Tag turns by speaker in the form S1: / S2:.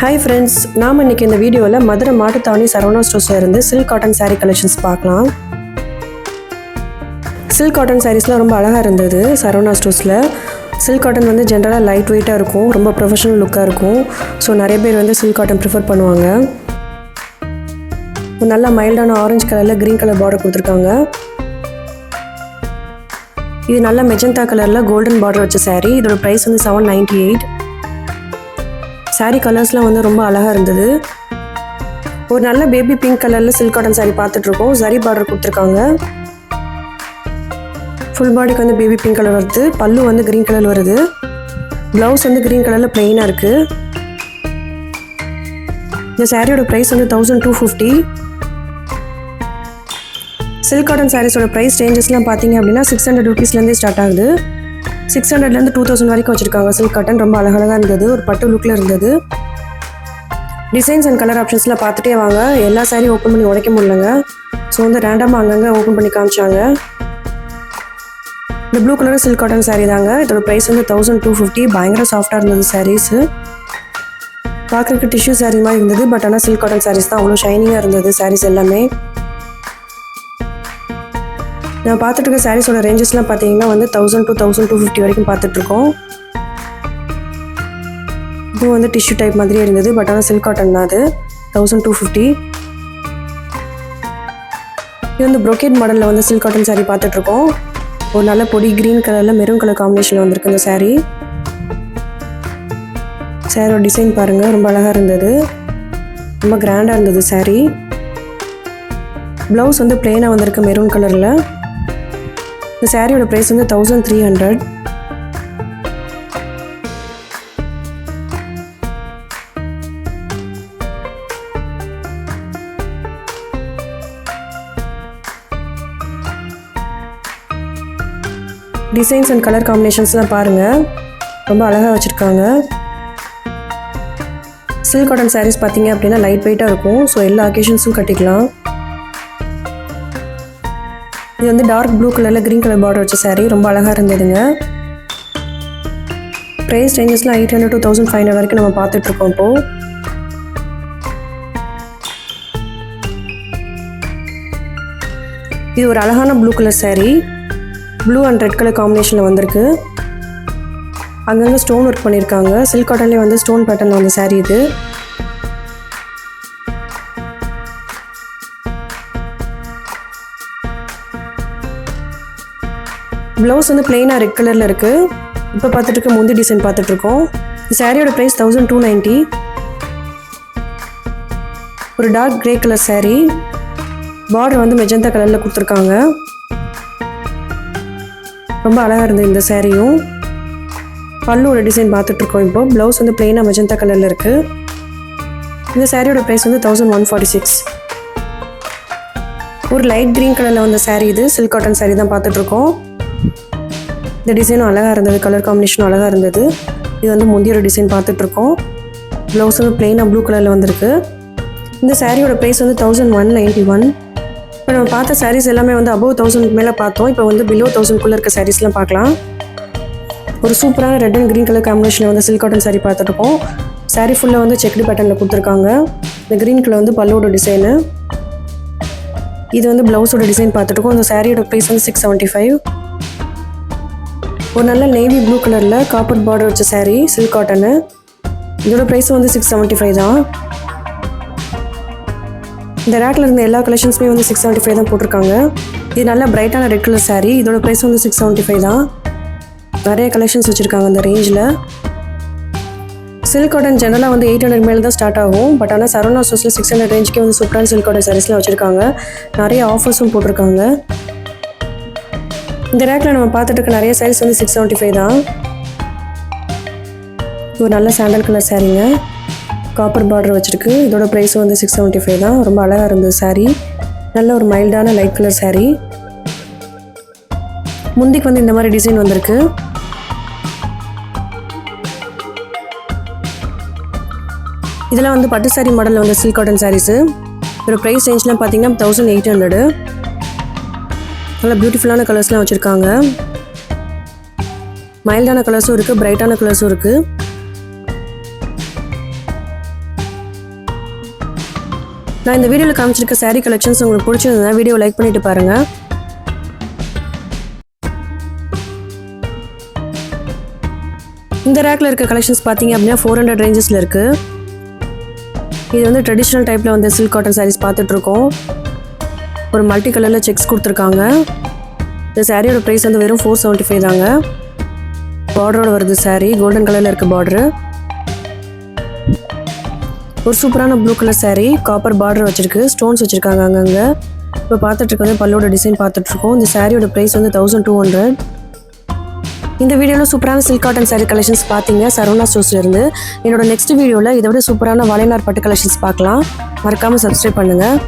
S1: Hi friends நாம் இன்னைக்கு இந்த வீடியோவில் மதுரை மாட்டுத்தாவணி சரவணா ஸ்டோர்ஸில் இருந்து சில்க் காட்டன் சாரீ கலெக்ஷன்ஸ் பார்க்கலாம். சில்க் காட்டன் சாரீஸ்லாம் ரொம்ப அழகாக இருந்தது சரவணா ஸ்டோர்ஸில் சில்க் காட்டன் வந்து ஜென்ரலாக லைட் வெயிட்டாக இருக்கும் ரொம்ப ப்ரொஃபஷனல் லுக்காக இருக்கும். ஸோ நிறைய பேர் வந்து சில்க் காட்டன் ப்ரிஃபர் பண்ணுவாங்க. நல்லா மைல்டான ஆரஞ்சு கலரில் க்ரீன் கலர் பார்டர் கொடுத்துருக்காங்க. இது நல்ல மெஜந்தா கலரில் கோல்டன் பார்டர் வச்ச சாரீ இதோட ப்ரைஸ் வந்து செவன் நைன்ட்டி எயிட் சாரீ கலர்ஸ்லாம் வந்து ரொம்ப அழகாக இருந்தது. ஒரு நல்ல பேபி பிங்க் கலரில் சில்க் காட்டன் சாரீ பார்த்துட்ருக்கோம். சரி பார்டர் கொடுத்துருக்காங்க. ஃபுல் பாடிக்கு வந்து பேபி பிங்க் கலர் வருது. பல்லு வந்து க்ரீன் கலர் வருது. ப்ளவுஸ் வந்து க்ரீன் கலரில் ப்ளெயினாக இருக்குது இந்த சாரியோட ப்ரைஸ் வந்து thousand two fifty silk cotton சாரீஸோட price ரேஞ்சஸ்லாம் பார்த்தீங்க அப்படின்னா சிக்ஸ் ஹண்ட்ரட் ருபீஸ்லேருந்தே ஸ்டார்ட் ஆகுது. சிக்ஸ் ஹண்ட்ரட்லேருந்து டூ தௌசண்ட் வரைக்கும் வச்சுருக்காங்க. சில்க் காட்டன் ரொம்ப அழகழகாக இருந்தது. ஒரு பட்டு லுக்கில் இருந்தது. டிசைன்ஸ் அண்ட் கலர் ஆப்ஷன்ஸில் பார்த்துட்டே வாங்க. எல்லா சாரியும் ஓப்பன் பண்ணி உடைக்க முடியலங்க. ஸோ வந்து ரேண்டமாக அங்கங்கே ஓப்பன் பண்ணி காமிச்சாங்க. இந்த blue colour silk cotton sari தாங்க. இதோட ப்ரைஸ் வந்து தௌசண்ட் டூ ஃபிஃப்டி பயங்கர சாஃப்டாக இருந்தது சாரீஸு பார்க்குறதுக்கு டிஷ்யூ சாரீ மாதிரி இருந்தது. பட் ஆனால் சில்க் காட்டன் சாரீஸ் தான் அவ்வளோ ஷைனிங்காக இருந்தது. சாரீஸ் எல்லாமே. நான் பார்த்துட்டு இருக்க சாரீஸோட ரேஞ்சஸ்லாம் பார்த்தீங்கன்னா வந்து thousand two thousand two fifty வரைக்கும் பார்த்துட்ருக்கோம். இதுவும் வந்து டிஷ்யூ டைப் மாதிரியே இருந்தது பட் ஆனால் சில்க் காட்டன் தான் அது. தௌசண்ட் டூ ஃபிஃப்டி இது வந்து ப்ரொக்கேட் மாடலில் வந்து சில்க் காட்டன் சாரீ பார்த்துட்ருக்கோம். ஒரு நல்ல பொடி க்ரீன் கலரில் மெரூன் கலர் காம்பினேஷனில் வந்திருக்கு இந்த சாரீ சேரோட டிசைன் பாருங்கள் ரொம்ப அழகாக இருந்தது. ரொம்ப கிராண்டாக இருந்தது சாரீ ப்ளவுஸ் வந்து பிளெயினாக வந்திருக்கு மெரூன் கலரில் இந்த சாரியோட ப்ரைஸ் வந்து thousand three hundred designs and colour காம்பினேஷன்ஸ்லாம் பாருங்கள் ரொம்ப அழகாக வச்சுருக்காங்க. சில்க் காட்டன் சாரீஸ் பார்த்தீங்க அப்படின்னா லைட் வெயிட்டாக இருக்கும். ஸோ எல்லா அக்கேஷன்ஸும் கட்டிக்கலாம். இது வந்து டார்க் ப்ளூ கலரில் க்ரீன் கலர் பார்டர் வச்ச சாரீ ரொம்ப அழகாக இருந்ததுங்க. Price ரேஞ்சஸ்லாம் eight hundred to thousand five hundred வரைக்கும் நம்ம பார்த்துட்ருக்கோம் இப்போது இது ஒரு அழகான blue colour sari blue and red colour காம்பினேஷனில் வந்திருக்கு. அங்கங்கே ஸ்டோன் ஒர்க் பண்ணியிருக்காங்க சில்க் காட்டன்லேயே வந்து ஸ்டோன் பேட்டர்னில் வந்த சாரீ இது. ப்ளவுஸ் வந்து பிளெயினாக ரெட் கலரில் இருக்குது இப்போ பார்த்துட்டு இருக்க முந்தி டிசைன் பார்த்துட்ருக்கோம் இந்த சாரியோட ப்ரைஸ் தௌசண்ட் டூ நைன்ட்டி ஒரு dark grey colour saree. Border வந்து மெஜந்தா கலரில் கொடுத்துருக்காங்க. ரொம்ப அழகாக இருந்தது இந்த சாரியும் பல்லோட டிசைன் பார்த்துட்ருக்கோம் இப்போ. ப்ளவுஸ் வந்து பிளெயினாக மெஜந்தா கலரில் இருக்குது இந்த சாரியோட ப்ரைஸ் வந்து தௌசண்ட் ஒன் ஃபார்ட்டி சிக்ஸ் ஒரு லைட் க்ரீன் கலரில் வந்த சேரீ இது. சில்க் காட்டன் saree தான் பார்த்துட்ருக்கோம் இந்த டிசைனும் அழகாக இருந்தது. கலர் காம்பினேஷனும் அழகாக இருந்தது. இது வந்து முந்தியோட டிசைன் பார்த்துட்ருக்கோம். ப்ளவுஸ் வந்து பிளெயினாக ப்ளூ கலரில் வந்திருக்கு. இந்த சாரியோட ப்ரைஸ் வந்து தௌசண்ட் ஒன் நைன்ட்டி ஒன் இப்போ நம்ம பார்த்த சாரீஸ் எல்லாமே வந்து அபவ் தௌசண்ட் மேலே பார்த்தோம். இப்போ வந்து பிலோ தௌசண்ட்குள்ளே இருக்க சாரீஸ்லாம் பார்க்கலாம். ஒரு சூப்பரான ரெட் அண்ட் க்ரீன் கலர் காம்பினேஷனில் வந்து சில்க் காட்டன் சாரீ பார்த்துருக்கோம் சாரீ ஃபுல்லாக வந்து செக்டு பேட்டர்னில் கொடுத்துருக்காங்க. இந்த க்ரீன் கலர் வந்து பல்லோட டிசைனு இது வந்து ப்ளவுஸோட டிசைன் பார்த்துட்ருக்கோம். இந்த சாரியோட ப்ரைஸ் வந்து சிக்ஸ் செவன்ட்டி ஃபைவ் ஒரு நல்ல நேவி ப்ளூ கலரில் காப்பர் பார்டர் வச்ச சேரீ சில்க் காட்டனு இதோட ப்ரைஸ் வந்து சிக்ஸ் செவன்ட்டி ஃபைவ் தான். இந்த ரேக்கில் இருந்த எல்லா கலெக்ஷன்ஸுமே வந்து சிக்ஸ் செவன்ட்டி ஃபைவ் தான் போட்டிருக்காங்க. இது நல்ல பிரைட்டான ரெட் கலர் சாரீ இதோட ப்ரைஸ் வந்து சிக்ஸ் செவன்ட்டி ஃபைவ் தான். நிறைய கலெக்ஷன்ஸ் வச்சுருக்காங்க அந்த ரேஞ்சில் சில்க் காட்டன் ஜெனரலாக வந்து எயிட் ஹண்ட்ரட் மேலே தான் ஸ்டார்ட் ஆகும். பட் ஆனால் சரவணா சோஸில் சிக்ஸ் ஹண்ட்ரட் ரேஞ்சுக்கே வந்து சூப்பரான சில்க் காட்டன் சாரீஸ்லாம் வச்சுருக்காங்க. நிறைய ஆஃபர்ஸும் போட்டிருக்காங்க. இந்த ரேக்கில் நம்ம பார்த்துட்டு இருக்க நிறைய சாரீஸ் வந்து சிக்ஸ் செவன்ட்டி ஃபைவ் தான். ஒரு நல்ல சாண்டல் கலர் சாரீங்க காப்பர் பார்டர் வச்சுருக்கு. இதோட ப்ரைஸ் வந்து சிக்ஸ் செவன்ட்டி ஃபைவ் தான். ரொம்ப அழகாக இருந்தது சாரீ நல்ல ஒரு மைல்டான லைட் கலர் சாரீ முந்திக்கு வந்து இந்த மாதிரி டிசைன் வந்திருக்கு. இதெல்லாம் வந்து பட்டு saree மாடலில் வந்து சில்க் காட்டன் சாரீஸு இதோட ப்ரைஸ் ரேஞ்ச்லாம் பார்த்தீங்கன்னா தௌசண்ட் எயிட் ஹண்ட்ரடு நல்லா பியூட்டிஃபுல்லான கலர்ஸ்லாம் வச்சுருக்காங்க. மைல்டான கலர்ஸும் இருக்குது பிரைட்டான கலர்ஸும் இருக்குது நான் இந்த வீடியோவில் காமிச்சிருக்க சாரீ கலெக்ஷன்ஸ் உங்களுக்கு பிடிச்சிருந்தா வீடியோ லைக் பண்ணிட்டு பாருங்கள் இந்த ரேக்கில் இருக்க கலெக்ஷன்ஸ் பார்த்தீங்க அப்படின்னா ஃபோர் ஹண்ட்ரட் ரேஞ்சஸில் இருக்குது இது வந்து ட்ரெடிஷ்னல் டைப்பில் வந்து சில்க் காட்டன் சாரீஸ் பார்த்துட்ருக்கோம் ஒரு மல்டி கலரில் செக்ஸ் கொடுத்துருக்காங்க. இந்த சாரியோட ப்ரைஸ் வந்து வெறும் ஃபோர் செவன்ட்டி ஃபைவ் தாங்க பார்டரோட வருது சாரீ கோல்டன் கலரில் இருக்க பார்டரு ஒரு சூப்பரான blue colour sari copper border வச்சிருக்கு. ஸ்டோன்ஸ் வச்சுருக்காங்க அங்கங்கே. இப்போ பார்த்துட்ருக்கோம் பல்லோட டிசைன் பார்த்துட்ருக்கோம் இந்த சாரியோட ப்ரைஸ் வந்து தௌசண்ட் டூ ஹண்ட்ரட் இந்த வீடியோவில் சூப்பரான சில்க் காட்டன் saree கலெக்ஷன்ஸ் பார்த்தீங்க. சரவணா ஸ்டோர்ஸ்லேருந்து என்னோட நெக்ஸ்ட் வீடியோவில் இதை விட சூப்பரான வளையநார் பட்டு கலெக்ஷன்ஸ் பார்க்கலாம். மறக்காமல் சப்ஸ்கிரைப் பண்ணுங்கள்